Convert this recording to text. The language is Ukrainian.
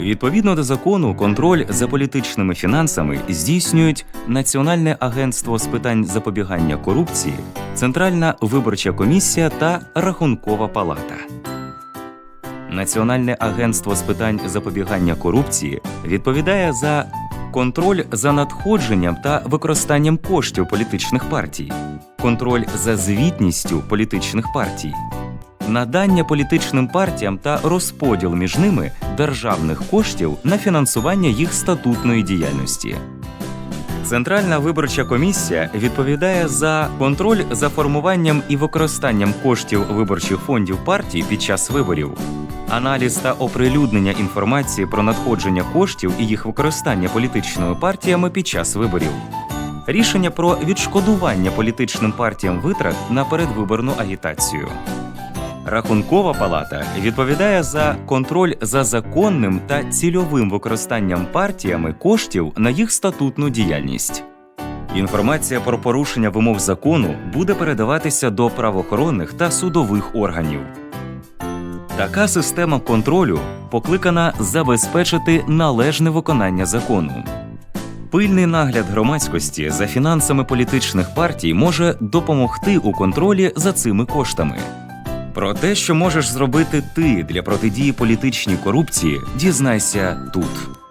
Відповідно до закону, контроль за політичними фінансами здійснюють Національне агентство з питань запобігання корупції, Центральна виборча комісія та Рахункова палата. Національне агентство з питань запобігання корупції відповідає за контроль за надходженням та використанням коштів політичних партій, контроль за звітністю політичних партій, надання політичним партіям та розподіл між ними державних коштів на фінансування їх статутної діяльності. Центральна виборча комісія відповідає за контроль за формуванням і використанням коштів виборчих фондів партій під час виборів, аналіз та оприлюднення інформації про надходження коштів і їх використання політичними партіями під час виборів, рішення про відшкодування політичним партіям витрат на передвиборну агітацію. Рахункова палата відповідає за контроль за законним та цільовим використанням партіями коштів на їх статутну діяльність. Інформація про порушення вимог закону буде передаватися до правоохоронних та судових органів. Така система контролю покликана забезпечити належне виконання закону. Пильний нагляд громадськості за фінансами політичних партій може допомогти у контролі за цими коштами. Про те, що можеш зробити ти для протидії політичній корупції, дізнайся тут.